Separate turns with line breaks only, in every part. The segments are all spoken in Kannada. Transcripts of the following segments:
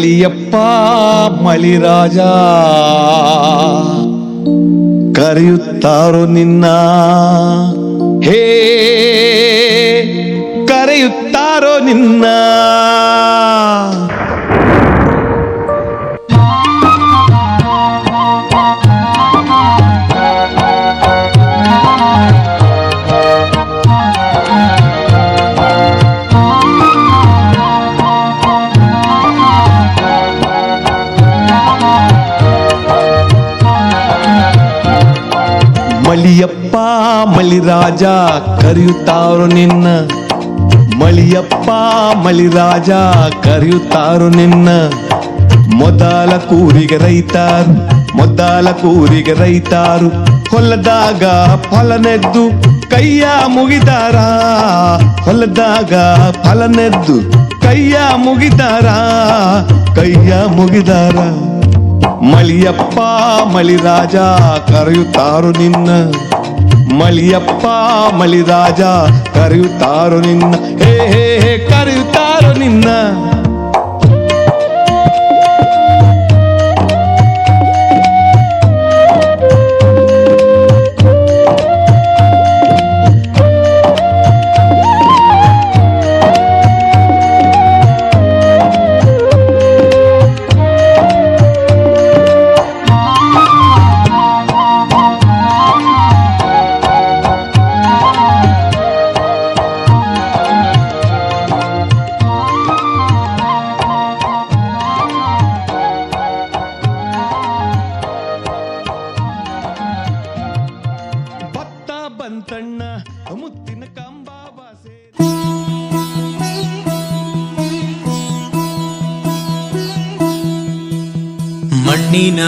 ಮಳಿಯಪ್ಪ ಮಲಿರಾಜ. ಕರೆಯುತ್ತಾರೋ ನಿನ್ನ. ಹೇ ಕರೆಯುತ್ತಾರೋ ನಿನ್ನ. ಮಳಿರಾಜ ಕರೆಯುತ್ತಾರು ನಿನ್ನ ಮಳಿಯಪ್ಪ ಮಳಿರಾಜ ಕರೆಯುತ್ತಾರು ನಿನ್ನ ಮೊದಲ ಕೂರಿಗೆ ರೈತಾರು, ಮೊದಲ ಕೂರಿಗೆ ರೈತಾರು. ಹೊಲದಾಗ ಫಲನೆದ್ದು ಕೈಯ ಮುಗಿದಾರ ಹೊಲದಾಗ ಫಲನೆದ್ದು ಕೈಯ ಮುಗಿದಾರ ಕೈಯ ಮುಗಿದಾರ. ಮಳಿಯಪ್ಪ ಮಳಿರಾಜ ಕರೆಯುತ್ತಾರು ನಿನ್ನ ಮಳಿಯಪ್ಪ ಮಲಿರಾಜ ಕರೆಯುತ್ತಾರೋ ನಿನ್ನ? ಹೇ ಹೇ ಹೇ ಕರೆಯುತ್ತಾರೋ ನಿನ್ನ?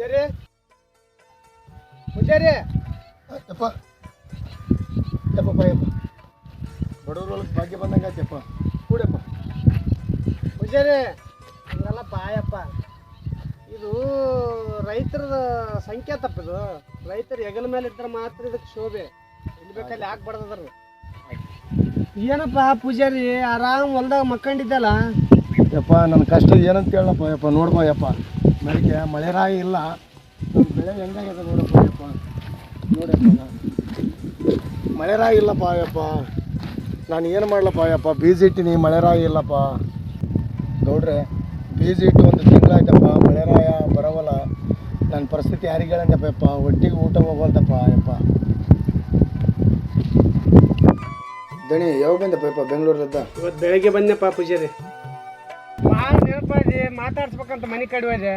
ಪೂಜಾರಿ ಪೂಜಾರಿ
ಯಪ್ಪ ಯಪ್ಪ ಬಾಯಪ್ಪ ಬಡವ್ರ ಒಳಗೆ ಭಾಗ್ಯ ಬಂದಂಗೆ ಆಯ್ತಪ್ಪ. ಕೂಡಪ್ಪ.
ಪೂಜಾರಿ ಹಂಗಲ್ಲ ಪಾಯಪ್ಪ ಇದು ರೈತರದ ಸಂಖ್ಯೆ ತಪ್ಪಿದು ರೈತರು ಹೆಗಲ ಮೇಲೆ ಇದ್ರೆ ಮಾತ್ರ ಇದಕ್ಕೆ ಶೋಭೆ. ಇಲ್ಲಿ ಬೇಕಲ್ಲಿ ಯಾಕೆ ಬಡ್ದದ್ರ ಏನಪ್ಪ ಪೂಜಾರಿ ಆರಾಮ್ ಹೊಲ್ದಾಗ ಮಕ್ಕಂಡಿದ್ದಲ್ಲ?
ಯಪ್ಪ ನನ್ನ ಕಷ್ಟ ಏನಂತ ಹೇಳಪ್ಪ ಯಪ್ಪ ನೋಡ್ಬಾ ಯಪ್ಪ ನನಗೆ ಮಳೆ ರಾಯಿ ಇಲ್ಲ. ಬೆಳೆ ಹೆಂಗಾಗ್ಯದ ನೋಡಪ್ಪ ನೋಡಪ್ಪ ಮಳೆ ರಾಯಿ ಇಲ್ಲಪ್ಪ ಯಪ್ಪ ನಾನು ಏನು ಮಾಡ್ಲಪ್ಪ ಯಪ್ಪ ಬೀಜ ಇಟ್ಟಿನಿ, ಮಳೆ ರಾಯಿ ಇಲ್ಲಪ್ಪ. ನೋಡ್ರೆ ಬೀಜ ಇಟ್ಟು ಒಂದು ತಿಂಗಳಾಯ್ತಪ್ಪ, ಮಳೆ ರಾಯ ಬರವಲ್ಲ. ನನ್ನ ಪರಿಸ್ಥಿತಿ ಯಾರಿಗೆ ಹೇಳಂಗಪ್ಪ ಯಪ್ಪ? ಒಟ್ಟಿಗೆ ಊಟ ಹೋಗಲ್ದಪ್ಪ ಯಪ್ಪ. ದಣಿ, ಯಾವಾಗ ಬಂದಪ್ಪ ಯಪ್ಪ ಬೆಂಗಳೂರಲ್ಲಿದ್ದ?
ಇವತ್ತು ಬೆಳಗ್ಗೆ ಬಂದೆಪ್ಪ ಪೂಜಾರಿ. ನೆನಪಾದೆ ಮಾತಾಡ್ಸ್ಬೇಕಂತ ಮನೆ ಕಡೆ ಹೋದೆ.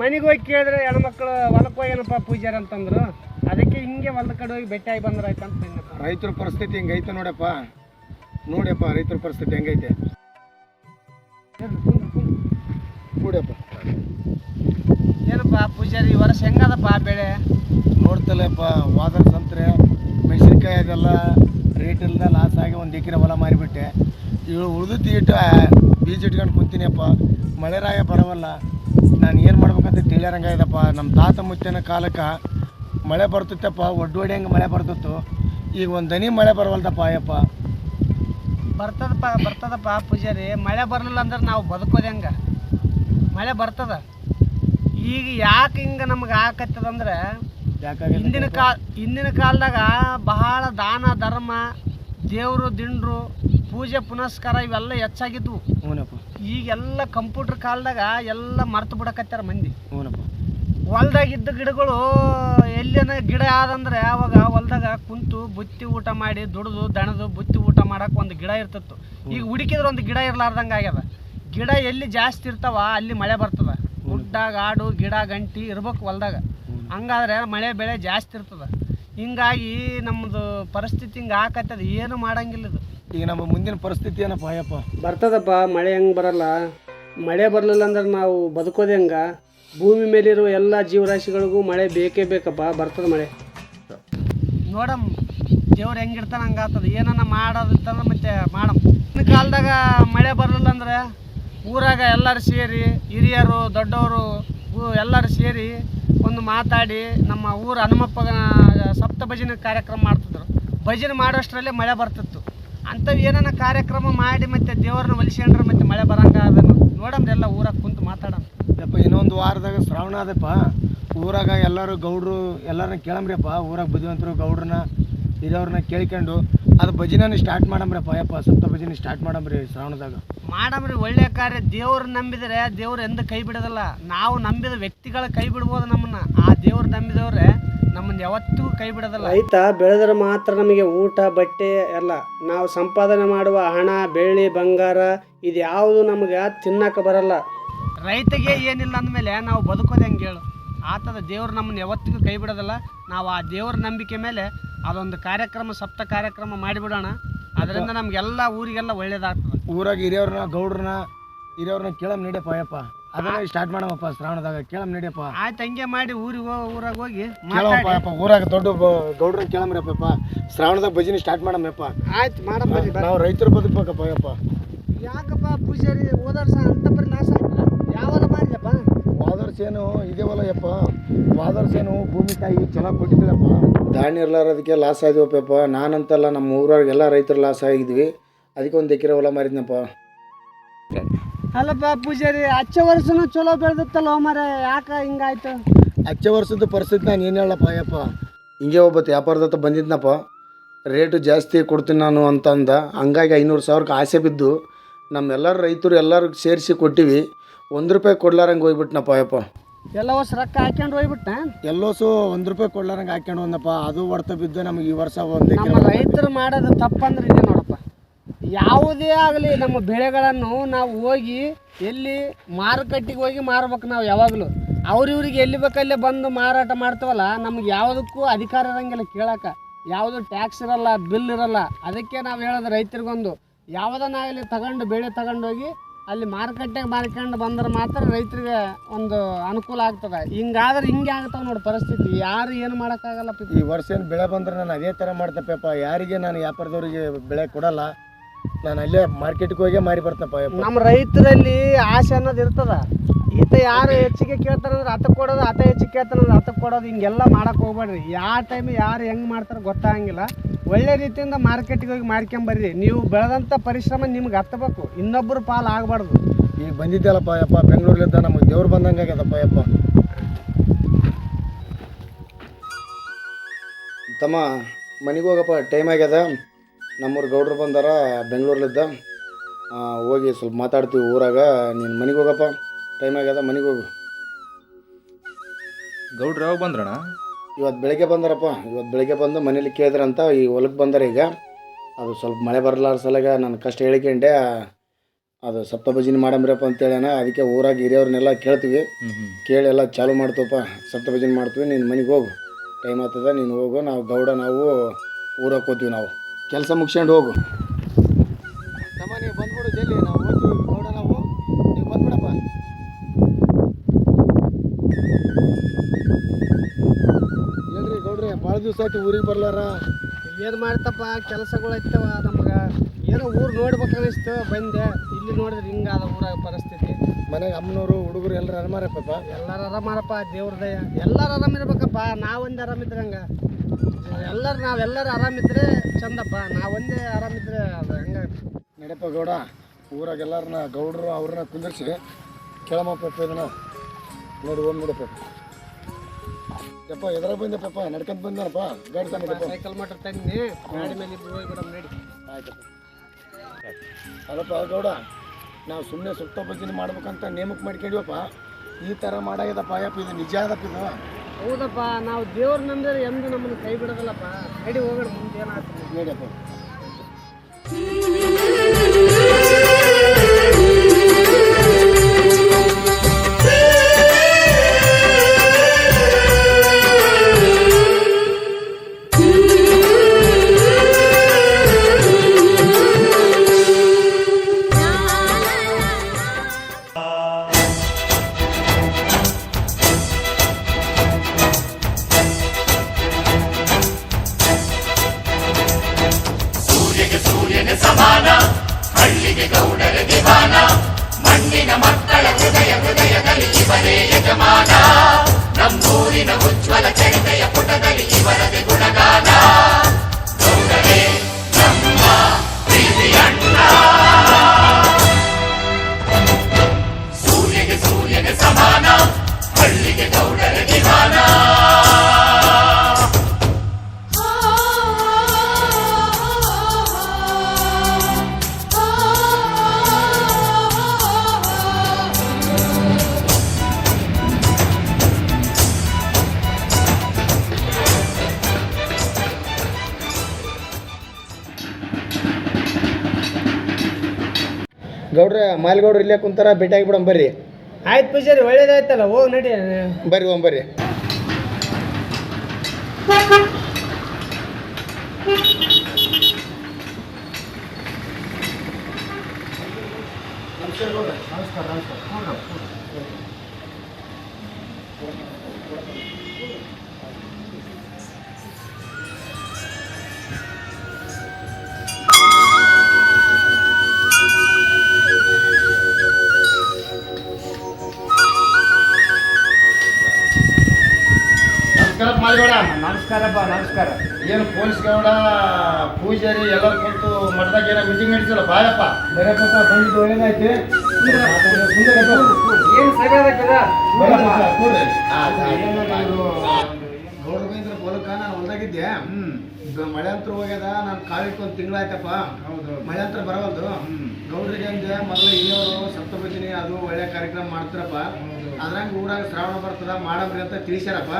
ಮನೆಗೆ ಹೋಗಿ ಕೇಳಿದ್ರೆ ಹೆಣ್ಮಕ್ಳು ಹೊಲಕ್ಕೆ ಏನಪ್ಪ ಪೂಜಾರ ಅಂತಂದ್ರು. ಅದಕ್ಕೆ ಹಿಂಗೆ ಹೊಲದ ಕಡೆ ಹೋಗಿ ಬೆಟ್ಟ ಆಗಿ ಬಂದ್ರೆ ಆಯ್ತು ಅಂತ
ರೈತರ ಪರಿಸ್ಥಿತಿ ಹಿಂಗೈತೆ ನೋಡಪ್ಪ? ನೋಡಪ್ಪ ರೈತರ ಪರಿಸ್ಥಿತಿ ಹೆಂಗೈತೆ ಕೂಡಪ್ಪ
ಏನಪ್ಪ ಪೂಜಾರಿ ಈ ವರ್ಷ ಹೆಂಗದಪ್ಪ ಬೆಳೆ?
ನೋಡ್ತಲ್ಲಪ್ಪ ವಾದ ಸಂತ್ರೆ ಮೆಣಸಿನ್ಕಾಯಿ ಅದೆಲ್ಲ ರೇಟ್ ಇಲ್ಲದ ಲಾಸ್ ಆಗಿ ಒಂದು ಎಕರೆ ಹೊಲ ಮಾರಿಬಿಟ್ಟೆ. ಇವು ಉಳಿದು ಇಟ್ಟು ಬೀಜ ಇಟ್ಕೊಂಡು ಕುಂತೀನಿಯಪ್ಪ. ಮಳೆ ರಾಯ ಬರವಲ್ಲ. ನಾನು ಏನು ಮಾಡ್ಬೇಕಂತ ತಿಳಿಯರಂಗಾಯ್ದಪ್ಪ. ನಮ್ಮ ತಾತ ಮುತ್ತಿನ ಕಾಲಕ್ಕೆ ಮಳೆ ಬರ್ತಿತ್ತಪ್ಪ. ಒಡ್ಡು ಹೊಡಿಯಂಗೆ ಮಳೆ ಬರ್ತಿತ್ತು. ಈಗ ಒಂದು ದನಿ ಮಳೆ ಬರವಲ್ದಪ್ಪ ಅಯ್ಯಪ್ಪ.
ಬರ್ತದಪ್ಪ ಬರ್ತದಪ್ಪ ಪೂಜಾರಿ. ಮಳೆ ಬರಲಿಲ್ಲ ಅಂದ್ರೆ ನಾವು ಬದುಕೋದು ಹೆಂಗೆ? ಮಳೆ ಬರ್ತದ? ಈಗ ಯಾಕೆ ಹಿಂಗೆ ನಮ್ಗೆ ಆಕತ್ತದಂದ್ರೆ
ಯಾಕಾಗಿ
ಹಿಂದಿನ ಕಾಲ ಹಿಂದಿನ ಕಾಲದಾಗ ಬಹಳ ದಾನ ಧರ್ಮ ದೇವರು ದಿಂಡ್ರು ಪೂಜೆ ಪುನಸ್ಕಾರ ಇವೆಲ್ಲ ಹೆಚ್ಚಾಗಿದ್ವು.
ಹ್ಞೂನಪ್ಪ
ಈಗೆಲ್ಲ ಕಂಪ್ಯೂಟರ್ ಕಾಲದಾಗ ಎಲ್ಲ ಮರ್ತು ಬಿಡಕತ್ತಾರ ಮಂದಿ.
ಹ್ಞೂನಪ್ಪ
ಹೊಲ್ದಾಗ ಇದ್ದ ಗಿಡಗಳು ಎಲ್ಲಿನ ಗಿಡ ಆದಂದ್ರೆ ಅವಾಗ ಹೊಲ್ದಾಗ ಕುಂತು ಬುತ್ತಿ ಊಟ ಮಾಡಿ ದುಡಿದು ದಣದು ಬುತ್ತಿ ಊಟ ಮಾಡಕ್ಕೆ ಒಂದು ಗಿಡ ಇರ್ತಿತ್ತು. ಈಗ ಹುಡುಕಿದ್ರೆ ಒಂದು ಗಿಡ ಇರ್ಲಾರ್ದಂಗೆ ಆಗ್ಯದ. ಗಿಡ ಎಲ್ಲಿ ಜಾಸ್ತಿ ಇರ್ತಾವ ಅಲ್ಲಿ ಮಳೆ ಬರ್ತದ. ಗುಡ್ಡ ಆಡು ಗಿಡ ಗಂಟಿ ಇರ್ಬೇಕು ಹೊಲ್ದಾಗ. ಹಂಗಾದ್ರೆ ಮಳೆ ಬೆಳೆ ಜಾಸ್ತಿ ಇರ್ತದ. ಹಿಂಗಾಗಿ ನಮ್ಮದು ಪರಿಸ್ಥಿತಿ ಹಿಂಗೆ ಹಾಕತ್ತದ ಏನು ಮಾಡಂಗಿಲ್ಲ ಇದು.
ಈಗ ನಮ್ಮ ಮುಂದಿನ ಪರಿಸ್ಥಿತಿ ಏನಪ್ಪ ಅಯ್ಯಪ್ಪ?
ಬರ್ತದಪ್ಪ ಮಳೆ ಹೆಂಗೆ ಬರಲ್ಲ. ಮಳೆ ಬರಲಿಲ್ಲ ಅಂದ್ರೆ ನಾವು ಬದುಕೋದೆ ಹೆಂಗ? ಭೂಮಿ ಮೇಲಿರುವ ಎಲ್ಲ ಜೀವರಾಶಿಗಳಿಗೂ ಮಳೆ ಬೇಕೇ ಬೇಕಪ್ಪ ಬರ್ತದೆ ಮಳೆ. ನೋಡಮ್ ದೇವ್ರು ಹೆಂಗಿರ್ತಾನೆ ಹಂಗಾಗ್ತದ ಏನನ್ನ ಮಾಡೋದಿತ್ತಂದ್ರೆ ಮತ್ತೆ ಮಾಡಮ್. ಇನ್ನು ಕಾಲದಾಗ ಮಳೆ ಬರಲಿಲ್ಲ ಅಂದ್ರೆ ಊರಾಗ ಎಲ್ಲರೂ ಸೇರಿ ಹಿರಿಯರು ದೊಡ್ಡವರು ಎಲ್ಲರೂ ಸೇರಿ ಒಂದು ಮಾತಾಡಿ ನಮ್ಮ ಊರ ಹನುಮಪ್ಪಗ ಸಪ್ತ ಭಜನೆ ಕಾರ್ಯಕ್ರಮ ಮಾಡ್ತಿದ್ರು. ಭಜನೆ ಮಾಡೋಷ್ಟರಲ್ಲಿ ಮಳೆ ಬರ್ತಿತ್ತು ಅಂಥವು ಏನನ್ನ ಕಾರ್ಯಕ್ರಮ ಮಾಡಿ ಮತ್ತೆ ದೇವ್ರನ್ನ ಒಲಿಸ್ಕೊಂಡ್ರೆ ಮತ್ತೆ ಮಳೆ ಬರಂಗ ಅದನ್ನು ನೋಡಮ್ರಿ ಎಲ್ಲ ಊರಾಗ ಕುಂತು ಮಾತಾಡಮ್
ಯಪ್ಪ ಇನ್ನೊಂದು ವಾರದಾಗ ಶ್ರಾವಣ ಅದಪ್ಪ ಊರಾಗ ಎಲ್ಲರೂ ಗೌಡ್ರು ಎಲ್ಲರನ್ನ ಕೇಳಮ್ರಿಯಪ್ಪ. ಊರಾಗ ಬುದ್ಧಿವಂತರು ಗೌಡ್ರನ್ನ ಹಿರಿಯವ್ರನ್ನ ಕೇಳ್ಕೊಂಡು ಅದು ಭಜನೆ ಸ್ಟಾರ್ಟ್ ಮಾಡಮ್ರಪ್ಪ ಯಪ್ಪ ಸಪ್ತ ಭಜನೆ ಸ್ಟಾರ್ಟ್ ಮಾಡಮ್ರಿ ಶ್ರಾವಣದಾಗ.
ಮಾಡಮ್ರಿ ಒಳ್ಳೆ ಕಾರ್ಯ. ದೇವ್ರು ನಂಬಿದರೆ ದೇವ್ರು ಎಂದು ಕೈ ಬಿಡೋದಲ್ಲ. ನಾವು ನಂಬಿದ ವ್ಯಕ್ತಿಗಳ ಕೈ ಬಿಡ್ಬೋದು ನಮ್ಮನ್ನ. ಆ ದೇವ್ರು ನಂಬಿದವ್ರೆ ನಮ್ಮನ್ನ ಯಾವತ್ತೂ ಕೈ ಬಿಡೋದಲ್ಲ ರೈತ ಬೆಳೆದ್ರೆ ಮಾತ್ರ ನಮಗೆ ಊಟ ಬಟ್ಟೆ ಎಲ್ಲ. ನಾವು ಸಂಪಾದನೆ ಮಾಡುವ ಹಣ ಬೆಳ್ಳಿ ಬಂಗಾರ ಇದು ಯಾವುದು ನಮಗೆ ತಿನ್ನಕ್ಕೆ ಬರಲ್ಲ. ರೈತಗೆ ಏನಿಲ್ಲ ಅಂದಮೇಲೆ ನಾವು ಬದುಕೋದು ಹೆಂಗೆ ಹೇಳು? ಆತದ ದೇವ್ರು ನಮ್ಮನ್ನು ಯಾವತ್ತಿಗೂ ಕೈ ಬಿಡೋದಲ್ಲ ನಾವು ಆ ದೇವ್ರ ನಂಬಿಕೆ ಮೇಲೆ ಅದೊಂದು ಕಾರ್ಯಕ್ರಮ ಸಪ್ತ ಕಾರ್ಯಕ್ರಮ ಮಾಡಿಬಿಡೋಣ. ಅದರಿಂದ ನಮಗೆಲ್ಲ ಊರಿಗೆಲ್ಲ ಒಳ್ಳೇದಾಗ್ತದೆ.
ಊರಾಗ ಹಿರಿಯವ್ರನ್ನ ಗೌಡ್ರನ್ನ ಹಿರಿಯವ್ರನ್ನ ಕೇಳಮ್ ನಡಿಯಪ್ಪ ಯಪ್ಪ ಅದನ್ನ ಸ್ಟಾರ್ಟ್ ಮಾಡಮಪ್ಪ ಶ್ರಾವಣದಾಗ. ಕೇಳಮ್ ನಡಿಯಪ್ಪ.
ಆಯ್ತು ಹಂಗೆ ಮಾಡಿ ಊರಿಗೆ ಊರಾಗ ಹೋಗಿ ಕೇಳಪ್ಪ
ಯಪ್ಪ ಊರಾಗ ದೊಡ್ಡ ಗೌಡ್ರ ಕೇಳಮ್ರಪ್ಪ ಯಪ್ಪ. ಶ್ರಾವಣದಾಗ ಭಜನೆ ಸ್ಟಾರ್ಟ್ ಮಾಡಮಪ್ಪ
ಆಯ್ತು ಮಾಡಮ್.
ನಾವು ರೈತರು ಬದುಕಬೇಕಪ್ಪ ಯಪ್ಪ.
ಯಾಕಪ್ಪ ಪೂಜಾರಿ ಹೋದರ್ಸ ಅಂತ ಬರೀ ನಾಶ ಯಾವಾಗ ಮಾಡಿದಪ್ಪ
ವಾದರ್ಸ್ ಏನು ಇದೇವಲ್ಲ ಯಪ್ಪ. ವಾದರ್ಸ್ ಏನು ಭೂಮಿ ತಾಯಿ ಚಲೋ ಕೊಟ್ಟಿದ್ದಪ್ಪ ಧಾನ್ಯ ಇರ್ಲಾರದಕ್ಕೆ ಲಾಸ್ ಆದ್ವಪ್ಪ ನಾನಂತಲ್ಲ ನಮ್ಮ ಊರವ್ರಿಗೆಲ್ಲ ರೈತರು ಲಾಸ್ ಆಗಿದ್ವಿ. ಅದಕ್ಕೆ ಒಂದು ಎಕರೆ ಹೊಲ ಮಾರಿದ್ನಪ್ಪ.
ಅಲ್ಲಪ್ಪ ಪೂಜಾರಿ ಹಚ್ಚ ವರ್ಷನೂ ಚಲೋ ಬೆಳೆದಿತ್ತಲ್ಲ ಮರ ಯಾಕ ಹಿಂಗಾಯ್ತು?
ಹಚ್ಚ ವರ್ಷದ ಪರಿಸ್ಥಿತಿ ನಾನು ಏನು ಹೇಳಪ್ಪ ಅಯ್ಯಪ್ಪ? ಹಿಂಗೆ ಒಬ್ಬ ವ್ಯಾಪಾರದತ್ತ ಬಂದಿದ್ನಪ್ಪ ರೇಟು ಜಾಸ್ತಿ ಕೊಡ್ತೀನಿ ನಾನು ಅಂತ ಅಂದ ಹಂಗಾಗಿ ಐನೂರು ಸಾವಿರಕ್ಕೆ ಆಸೆ ಬಿದ್ದು ನಮ್ಮೆಲ್ಲರೂ ರೈತರು ಎಲ್ಲರಿಗೂ ಸೇರಿಸಿ ಕೊಟ್ಟಿವಿ ಒಂದು ರೂಪಾಯಿ ಕೊಡ್ಲಾರಂಗೆ ಹೋಗ್ಬಿಟ್ನಪ್ಪ ಅಯ್ಯಪ್ಪ.
ಎಲ್ಲ ವರ್ಷ ರೊಕ್ಕ ಹಾಕ್ಯಂಡು ಹೋಗ್ಬಿಟ್ಟ
ಎಲ್ಲೋಸು ಒಂದು ರೂಪಾಯಿ ಕೊಡ್ಲಾರಂಗೆ ಹಾಕ್ಯಂಡು ಒಂದಪ್ಪ ಅದು ಹೊಡ್ತ ಬಿದ್ದು ನಮಗೆ ಈ ವರ್ಷ ಒಂದು
ನಮ್ಮ ರೈತರು ಮಾಡೋದು ತಪ್ಪಂದ್ರೆ ಇದೆ ನೋಡಪ್ಪ. ಯಾವುದೇ ಆಗಲಿ ನಮ್ಮ ಬೆಳೆಗಳನ್ನು ನಾವು ಹೋಗಿ ಎಲ್ಲಿ ಮಾರುಕಟ್ಟೆಗೆ ಹೋಗಿ ಮಾರ್ಬೇಕು ನಾವು ಯಾವಾಗಲೂ. ಅವ್ರಿವ್ರಿಗೆ ಎಲ್ಲಿ ಬೇಕಲ್ಲೇ ಬಂದು ಮಾರಾಟ ಮಾಡ್ತೀವಲ್ಲ, ನಮ್ಗೆ ಯಾವುದಕ್ಕೂ ಅಧಿಕಾರ ಇರೋಂಗಿಲ್ಲ ಕೇಳೋಕೆ ಯಾವುದು ಟ್ಯಾಕ್ಸ್ ಇರಲ್ಲ, ಬಿಲ್ ಇರಲ್ಲ, ಅದಕ್ಕೆ ನಾವು ಹೇಳೋದು ರೈತರಿಗೊಂದು. ಯಾವುದನ್ನಾಗಲಿ ತಗೊಂಡು ಬೆಳೆ ತಗೊಂಡೋಗಿ ಅಲ್ಲಿ ಮಾರುಕಟ್ಟೆಗೆ ಮಾರ್ಕೊಂಡು ಬಂದ್ರೆ ಮಾತ್ರ ರೈತರಿಗೆ ಒಂದು ಅನುಕೂಲ ಆಗ್ತದೆ. ಹಿಂಗಾದ್ರೆ ಹಿಂಗೆ ಆಗ್ತಾವೆ ನೋಡಿ ಪರಿಸ್ಥಿತಿ. ಯಾರು ಏನು ಮಾಡೋಕ್ಕಾಗಲ್ಲ.
ಈ ವರ್ಷ ಏನು ಬೆಳೆ ಬಂದ್ರೆ ನಾನು ಅದೇ ಥರ ಮಾಡ್ತಪ್ಪಪ್ಪ ಯಾರಿಗೆ ನಾನು ವ್ಯಾಪಾರದವ್ರಿಗೆ ಬೆಳೆ ಕೊಡಲ್ಲ. ನಾನು ಅಲ್ಲೇ ಮಾರ್ಕೆಟ್ಗೆ ಹೋಗಿ ಮಾರಿ ಬರ್ತನಪ್ಪ ಯಪ್ಪ.
ನಮ್ಮ ರೈತರಲ್ಲಿ ಆಸೆ ಅನ್ನೋದು ಇರ್ತದ. ಈತ ಯಾರು ಹೆಚ್ಚಿಗೆ ಕೇಳ್ತಾರಂದ್ರೆ ಅತ ಕೊಡೋದು ಅತ ಹೆಚ್ಚಿಗೆ ಕೇಳ್ತಾರಂದ್ರೆ ಅತ ಕೊಡೋದು ಹಿಂಗೆಲ್ಲ ಮಾಡಕ್ಕೆ ಹೋಗ್ಬೇಡ್ರಿ. ಯಾವ ಟೈಮ್ ಯಾರು ಹೆಂಗೆ ಮಾಡ್ತಾರೆ ಗೊತ್ತಾಗಂಗಿಲ್ಲ. ಒಳ್ಳೆ ರೀತಿಯಿಂದ ಮಾರ್ಕೆಟ್ಗೆ ಹೋಗಿ ಮಾರ್ಕೊಂಬರ್ರಿ. ನೀವು ಬೆಳೆದಂಥ ಪರಿಶ್ರಮ ನಿಮ್ಗೆ ಹತ್ತಬೇಕು. ಇನ್ನೊಬ್ಬರು ಪಾಲು ಆಗಬಾರ್ದು.
ಈಗ ಬಂದಿದ್ದಲ್ಲಪ್ಪ ಯಪ್ಪ ಬೆಂಗಳೂರ್ಲಿದ್ದ ನಮಗೆ ದೇವ್ರು ಬಂದಂಗೆ ಆಗ್ಯದಪ್ಪ ಯಪ್ಪ. ತಮ್ಮ ಮನೆಗೆ ಹೋಗಪ್ಪ ಟೈಮ್ ಆಗ್ಯದ? ನಮ್ಮೂರು ಗೌಡ್ರು ಬಂದಾರ ಬೆಂಗಳೂರಲ್ಲಿದ್ದ. ಹೋಗಿ ಸ್ವಲ್ಪ ಮಾತಾಡ್ತೀವಿ ಊರಾಗ. ನೀನು ಮನೆಗೆ ಹೋಗಪ್ಪ. ಟೈಮ್ ಆಗ್ಯದ ಮನೆಗೆ ಹೋಗು.
ಗೌಡ್ರು ಯಾವಾಗ ಬಂದ್ರಣ
ಇವತ್ತು ಬೆಳಗ್ಗೆ ಬಂದಾರಪ್ಪ. ಇವತ್ತು ಬೆಳಗ್ಗೆ ಬಂದು ಮನೇಲಿ ಕೇಳಿದ್ರಂತ ಈ ಹೊಲಕ್ಕೆ ಬಂದಾರ ಈಗ. ಅದು ಸ್ವಲ್ಪ ಮಳೆ ಬರಲಾರ ಸಲಗ ನಾನು ಕಷ್ಟ ಹೇಳಿಕೊಂಡೆ. ಅದು ಸಪ್ತ ಭಜನೆ ಮಾಡಮ್ರಪ್ಪ ಅಂತೇಳ್ಯಾನ. ಅದಕ್ಕೆ ಊರಾಗ ಹಿರಿಯವ್ರನ್ನೆಲ್ಲ ಕೇಳ್ತೀವಿ. ಕೇಳಿ ಎಲ್ಲ ಚಾಲು ಮಾಡ್ತೀವಪ್ಪ. ಸಪ್ತ ಭಜನೆ ಮಾಡ್ತೀವಿ. ನೀನು ಮನೆಗೆ ಹೋಗು. ಟೈಮ್ ಆಗ್ತದ ನೀನು ಹೋಗು. ನಾವು ಗೌಡ ನಾವು ಊರಾಗ ಹೋಗ್ತೀವಿ ನಾವು. ಕೆಲಸ ಮುಗಿಸ್ಕೊಂಡು ಹೋಗು. ತಮ್ಮ ನೀವು ಬಂದ್ಬಿಡು ಜಲ್ದಿ ನಾವು ಹೋಗ್ತೀವಿ ಗೌಡ ನಾವು. ನೀವು ಬಂದ್ಬಿಡಪ್ಪ. ಹೇಳ್ರಿ ಗೌಡ್ರಿ ಭಾಳ ದಿವಸ ಆಯ್ತು ಊರಿಗೆ ಬರ್ಲಾರ?
ಏನು ಮಾಡ್ತಪ್ಪ ಕೆಲಸಗಳು ಐತವ ನಮ್ಗೆ. ಏನೋ ಊರು ನೋಡ್ಬೇಕು ಅನಿಸ್ತು ಬಂದೆ. ಇಲ್ಲಿ ನೋಡಿದ್ರೆ ಹಿಂಗಾದ ಊರಾಗ ಪರಿಸ್ಥಿತಿ.
ಮನೆಗೆ ಅಮ್ಮನವರು ಹುಡುಗರು ಎಲ್ಲರೂ ಅರಮಾರಪ್ಪ.
ಎಲ್ಲಾರು ಅರಮಾರಪ್ಪ ದೇವ್ರ ದಯ. ಎಲ್ಲಾರು ಆರಾಮಿರ್ಬೇಕಪ್ಪ ನಾವೊಂದೇ ಆರಾಮಿದ್ರಂಗ ಎಲ್ಲರೂ ನಾವೆಲ್ಲರೂ ಆರಾಮಿದ್ರೆ ಚಂದಪ್ಪ. ನಾವೊಂದೇ ಆರಾಮಿದ್ರೆ ಅದು ಹೆಂಗೆ
ನಡಿಯಪ್ಪ ಗೌಡ ಊರಾಗ ಎಲ್ಲರನ್ನ ಗೌಡರು ಅವ್ರನ್ನ ಕುಂದಿರ್ಸಿ ಕೇಳಮ್ಮಪ್ಪ ಇದನ್ನ ನೋಡಿ ಹೋಗಿ ನೋಡಪ್ಪ. ಯಪ್ಪ ಎದ್ರ ಬಂದಪ್ಪ ನಡ್ಕೊಂತ ಬಂದನಪ್ಪ. ಗಾಡಿ ತಂದ
ಸೈಕಲ್ ಮೋಟರ್ ತಂದಿ ಗಾಡಿ ಮೇಲೆ ಹೋಗಿ ಬಿಡಮ್ ನಡಿ.
ಆಯ್ತಪ್ಪ. ಅಲ್ಲಪ್ಪ ಗೌಡ ನಾವು ಸುಮ್ಮನೆ ಸುತ್ತ ಭಜನೆ ಮಾಡ್ಬೇಕಂತ ನೇಮಕ ಮಾಡ್ಕೊಂಡಿವಪ್ಪ. ಈ ಥರ ಮಾಡಾಗ್ಯದಪ್ಪ ಯಪ್ಪ ಇದು ನಿಜ ಆದಪ್ಪ ಇದು.
ಹೌದಪ್ಪ ನಾವು ದೇವ್ರ ನಂಬಿದ್ರೆ ಎಂದು ನಮ್ಮನ್ನು ಕೈ ಬಿಡೋದಲ್ಲಪ್ಪ. ನಡಿ ಹೋಗೋಣ ಮುಂದೆ ಏನಾಗ್ತದೆ
ನೋಡಿಯಪ್ಪ ಗೌಡ್ರ ಮಾಲ್ಗೌಡ್ರು ಇಲ್ಲೇ ಕುಂತಾರ ಭೇಟಿಯಾಗಿ ಬಿಡಮ್ ಬರ್ರಿ.
ಆಯ್ತು ಪೂಜಾರಿ ಒಳ್ಳೇದಾಯ್ತಲ್ಲ ಹೋಗಿ ನಡಿ.
ಬರ್ರಿ ಓಂ ಬರ್ರಿ. ನಮಸ್ಕಾರ.
ನಮಸ್ಕಾರಪ್ಪ ನಮಸ್ಕಾರ.
ಏನು ಪೊಲೀಸ್ ಗೌಡ ಪೂಜಾರಿ ಎಲ್ಲರೂ ಕುಂತು ಮಠದಾಗ ಏನೋ ಮೀಟಿಂಗ್ ನಡೆಸಲ್ಲ ಬಾಯಪ್ಪ ಬರಪ್ಪ ಬಂದಿದ್ದು ಒಳ್ಳೇದಾಯ್ತು
ಏನು
ಬೋಲಕ ನಾನು ಹೊಲ್ದಾಗಿದ್ದೆ. ಮಳೆ ಅಂತ ಹೋಗ್ಯದ ನಾನು ಕಾಲಿಟ್ಟು ಒಂದು ತಿಂಗಳಾಯ್ತಪ್ಪ ಮಳೆ ಅಂತ ಬರವಲ್ದು. ಗೌಡ್ರಿಗೆ ಅಂದೆ, ಮೊದಲು ಹಿರಿಯವರು ಸಪ್ತಪತಿನಿ ಅದು ಒಳ್ಳೆ ಕಾರ್ಯಕ್ರಮ ಮಾಡ್ತಾರಪ್ಪ. ಅದ್ರಂಗ ಊರಾಗ ಶ್ರಾವಣ ಬರ್ತದ ಮಾಡಬ್ರಿ ಅಂತ ತಿಳಿಸ್ಯಾರಪ್ಪ.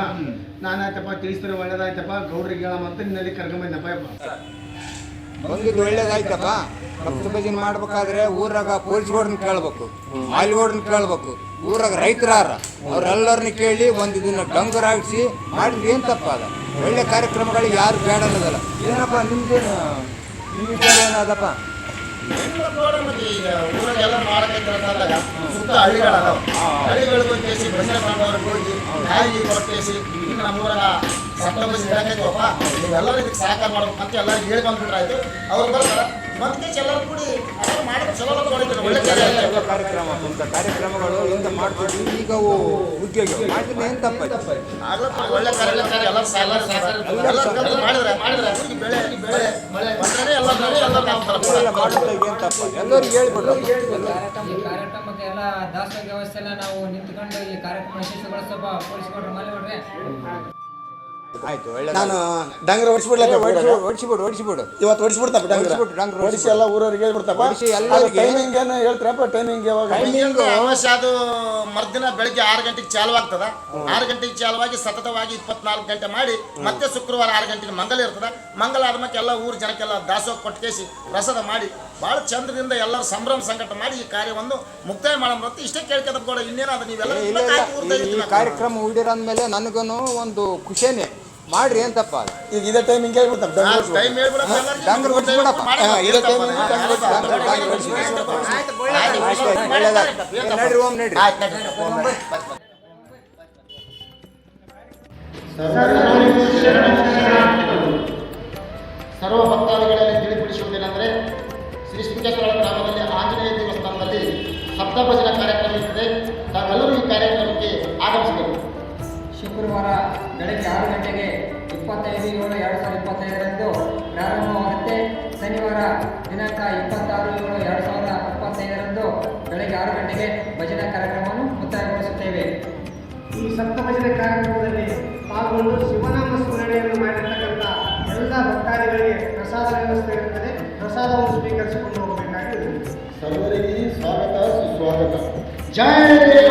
ನಾನಾಯ್ತಪ್ಪ ತಿಳಿಸ್ತಾರೆ ಒಳ್ಳೇದಾಯ್ತಪ್ಪ, ಗೌಡ್ರಿಗೆ ಹೇಳಮಂತ ನಿನ್ನಲ್ಲಿ ಕರ್ಕೊಂಬಂದಪ್ಪ
ಬಂದಿದ್ದು ಒಳ್ಳೇದಾಯ್ತಪ್ಪ. ಭಜನೆ ಮಾಡ್ಬೇಕಾದ್ರೆ ಊರಾಗ ಪೊಲೀಸ್ಗೌಡ್ರನ್ನ ಕೇಳ್ಬೇಕು ಮಾಲಿಗೌಡ್ರನ್ನ ಕೇಳ್ಬೇಕು. ಊರಾಗ ರೈತರಾರ ಅವ್ರೆಲ್ಲರನ್ನ ಕೇಳಿ ಒಂದು ಇದನ್ನ ಡಂಗರಾಗಿಸಿ ಮಾಡಿದ್ರೆ ಏನು ತಪ್ಪ ಅದ. ಒಳ್ಳೆ ಕಾರ್ಯಕ್ರಮಗಳಿಗೆ ಯಾರು ಬೇಡ ಅನ್ನೋದಲ್ಲ. ಏನಪ್ಪ ನಿಮ್ದೇನು ನಿಮ್ಮ ವಿಚಾರ ಏನದಪ್ಪ?
ಈಗ ಊರಾಗೆಲ್ಲ ಮಾಡಬೇಕಂತಂದಾಗ ಸುತ್ತ ಹಳ್ಳಿಗಳದಾವ ಹಳ್ಳಿಗಳಿಗೆ ಕೇಸಿ ಭಜನೆ ಮಾಡೋರು ಹೋಗಿ ನಾಯಿಗೆ ಕೊಟ್ಟೇಸಿ ಇನ್ನು ನಮ್ಮೂರಾಗ ಸಪ್ತಮಸಿ ಇಡಕೈತವಪ್ಪ ನೀವೆಲ್ಲರೂ ಇದಕ್ಕೆ ಸಹಕಾರ ಮಾಡ್ಬೇಕು ಅಂತ ಎಲ್ಲರಿಗೂ ಹೇಳ್ಕೊಂಡ್ಬಿಟ್ರೆ ಆಯ್ತು ಅವ್ರು ಬರ್ತಾರೆ ಮತ್ತೆ ಎಲ್ಲರೂ ಕೂಡಿ ಅದನ್ನ ಮಾಡಿದ್ರೆ ಚಲೋ ಅಂತ ಒಳ್ಳೆ ಕಾರ್ಯ ಆಯ್ತು.
ಎಲ್ಲ ಕಾರ್ಯಕ್ರಮ ಇಂಥ ಕಾರ್ಯಕ್ರಮಗಳು ಇಂಥ ಮಾಡ್ತೀವಿ ಈಗ ಅವು ಉದ್ಯೋಗ. ಮಾಡಿದ್ರೆ ಏನ್
ಆಗ್ಲಪ್ಪ, ಒಳ್ಳೆ ಕಾರ್ಯ ಕಲ್ತು ಮಾಡಿದ್ರೆ ಮಾಡಿದ್ರೆ ಬೆಳೆ ಬೆಳೆ ಮಳೆ ಬಂದ್ರೆ ನಾವು
ಎಲ್ಲ ಮಾಡಿದ್ರೆ ಏನ್ ತಪ್ಪ ಎಲ್ಲರಿಗೂ ಹೇಳ್ಬಿಡ್ರಿ
ಈ ಕಾರ್ಯಕ್ರಮಕ್ಕೆ ಎಲ್ಲ ದಾಸೋಹ ವ್ಯವಸ್ಥೆ ಎಲ್ಲ ನಾವು ನಿಂತ್ಕೊಂಡು ಈ ಕಾರ್ಯಕ್ರಮ ಯಶಸ್ವಿಗೊಳಿಸಬ ಪೊಲೀಸ್ ಕೊಡ್ರಿ ಮನೆ ನೋಡ್ರಿ
ಆಯ್ತು ಒಳ್ಳೆ
ನಾನು ಡಂಗ್ರ ಹೊಡಿಸ್ಬಿಡ್ಲಕ್ಕ
ಹೊಡಿಸಿಬಿಡು ಹೊಡಿಸಿಬಿಡು.
ಇವತ್ತು ಹೊಡಿಸ್ಬಿಡ್ತಪ್ಪ ಡಂಗ್ರ.
ಹೊಡಿಸ್ಬಿಟ್ಟು ಡಂಗ್ರ
ಹೊಡಿಸಿ ಎಲ್ಲ ಊರವ್ರಿಗೆ ಹೇಳ್ಬಿಡ್ತಪ್ಪ.
ಹೊಡಿಸಿ ಎಲ್ಲರಿಗೆ-
ಟೈಮಿಂಗ್ ಏನು ಹೇಳ್ತೀರಪ್ಪ? ಟೈಮಿಂಗ್ ಯಾವಾಗ?
ಟೈಮಿಂಗ್
ಅವಶ್ಯ ಅದು ಮರ್ದಿನ ಬೆಳಗ್ಗೆ ಆರು ಗಂಟೆಗೆ ಚಾಲು ಆಗ್ತದ. ಆರು ಗಂಟೆಗೆ ಚಾಲುವಾಗಿ ಸತತವಾಗಿ ಇಪ್ಪತ್ನಾಲ್ಕು ಗಂಟೆ ಮಾಡಿ ಮತ್ತೆ ಶುಕ್ರವಾರ ಆರು ಗಂಟೆಗೆ ಮಂಗಲ ಇರ್ತದ. ಮಂಗಲ ಆದ್ಮೇಲೆ ಎಲ್ಲ ಊರ್ ಜನಕ್ಕೆಲ್ಲ ದಾಸೋಹ ಕೊಟ್ಕೇಸಿ ಪ್ರಸಾದ ಮಾಡಿ ಭಾಳ ಚಂದ್ರದಿಂದ ಎಲ್ಲರೂ ಸಂಭ್ರಮ ಸಂಕಟ ಮಾಡಿ ಈ ಕಾರ್ಯವನ್ನು ಮುಕ್ತಾಯ ಮಾಡೋದು ಇಷ್ಟೇ ಕೇಳ್ಕೊತ ಇನ್ನೇನಾದ್ರೂ ಇನ್ನೇನಾದ್ರು ನೀವೆಲ್ಲ
ಕಾರ್ಯಕ್ರಮ ಇಲ್ಲ ಮೇಲೆ ನನಗೂ ಒಂದು ಖುಷಿನೇ. ಮಾಡ್ರಿ ಅಂತಪ್ಪ
ಈಗ ಇದೇ ಟೈಮಿಂಗ್ ಡಂಗರ್ ಇದೇ
ನಡ್ರಿ
ನಡ್ರಿ. ಸರ್ವ ಭಕ್ತಾದಿಗಳಲ್ಲಿ ತಿಳಿಪಡಿಸುವುದೇನೆಂದರೆ ಶ್ರೀ ಶೃಂಗೇಶ್ವರ ಗ್ರಾಮದಲ್ಲಿ ಆಂಜನೇಯ ದೇವಸ್ಥಾನದಲ್ಲಿ ಸಪ್ತಭಜನ ಕಾರ್ಯಕ್ರಮ ಇರ್ತದೆ. ತಾವೆಲ್ಲರೂ ಈ ಕಾರ್ಯಕ್ರಮಕ್ಕೆ ಆಗಮಿಸಬೇಕು.
ಶುಕ್ರವಾರ ಬೆಳಗ್ಗೆ ಆರು ಗಂಟೆಗೆ ಇಪ್ಪತ್ತೈದು ಏಳು ಎರಡು ಸಾವಿರದ ಇಪ್ಪತ್ತೈದರಂದು ಪ್ರಾರಂಭವಾಗುತ್ತೆ. ಶನಿವಾರ ದಿನಾಂಕ ಇಪ್ಪತ್ತಾರು ಏಳು ಎರಡು ಸಾವಿರದ ಇಪ್ಪತ್ತೈದರಂದು ಬೆಳಗ್ಗೆ ಆರು ಗಂಟೆಗೆ ಭಜನಾ ಕಾರ್ಯಕ್ರಮವನ್ನು ಮುಕ್ತಾಯಗೊಳಿಸುತ್ತೇವೆ.
ಈ ಸಪ್ತಭಜನೆ ಕಾರ್ಯಕ್ರಮದಲ್ಲಿ ಪಾಲ್ಗೊಂಡು ಶಿವನಾಮ ಸ್ಮರಣೆಯನ್ನು ಮಾಡಿರ್ತಕ್ಕಂಥ ಎಲ್ಲ ಭಕ್ತಾದಿಗಳಿಗೆ ಪ್ರಸಾದ ವ್ಯವಸ್ಥೆ ಇರುತ್ತದೆ. ಪ್ರಸಾದವನ್ನು ಸ್ವೀಕರಿಸಿಕೊಂಡು ಹೋಗಬೇಕಾಗಿ
ಸರ್ವರಿಗೆ ಸ್ವಾಗತ ಸುಸ್ವಾಗತ. ಜೈ ಆಂಜನೇಯ